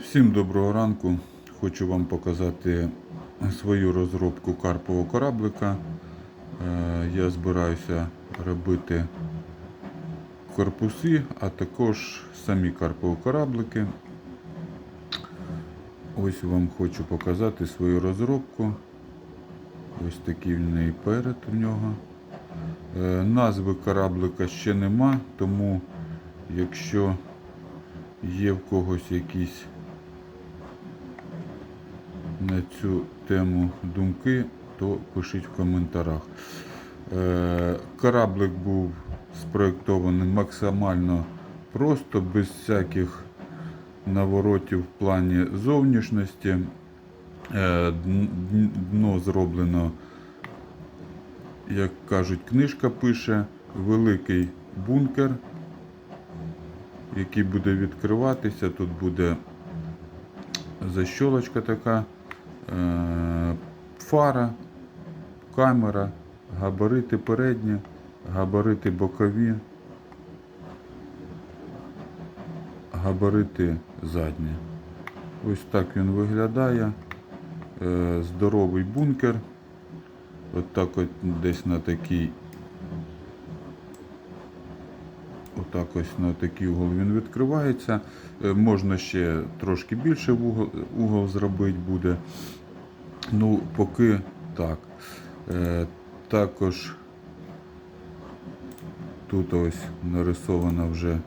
Всім доброго ранку. Хочу вам показати свою розробку карпового кораблика. Е, Я збираюся робити корпуси, а також самі карпові кораблики. Ось вам хочу показати свою розробку. Ось такий в неї перед у нього. Е, Назви кораблика ще нема, тому якщо є в когось якісь на цю тему думки, то пишіть в коментарях. Е, Кораблик був спроєктований максимально просто, без всяких наворотів в плані зовнішності. Е, дн- дн- Дно зроблено, як кажуть, книжка пише, великий бункер, який буде відкриватися. Тут буде защолочка така, фара, камера, габарити передні, габарити бокові, габарити задні. Ось так він виглядає. Е, Здоровий бункер. От так от десь на такий. Отак ось на такий угол він відкривається. Е, Можна ще трошки більше угол, угол зробити буде. Ну, поки так. Е, також тут ось нарисована вже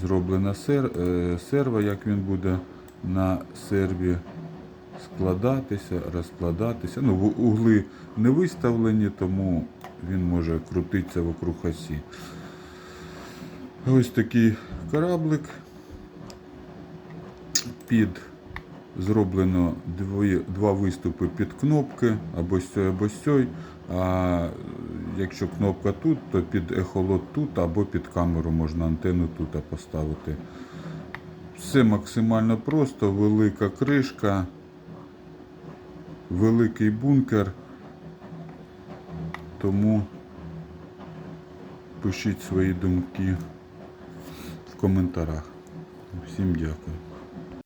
зроблена сер, е, серва, як він буде на серві складатися, розкладатися. Ну, угли не виставлені, тому він може крутитися вокруг осі. Ось такий кораблик. Під зроблено дві, два виступи під кнопки або з або з. А якщо кнопка тут, то під ехолот тут або під камеру можна антенну тут поставити. Все максимально просто, велика кришка, великий бункер. Тому пишіть свої думки в коментарях. Всім дякую.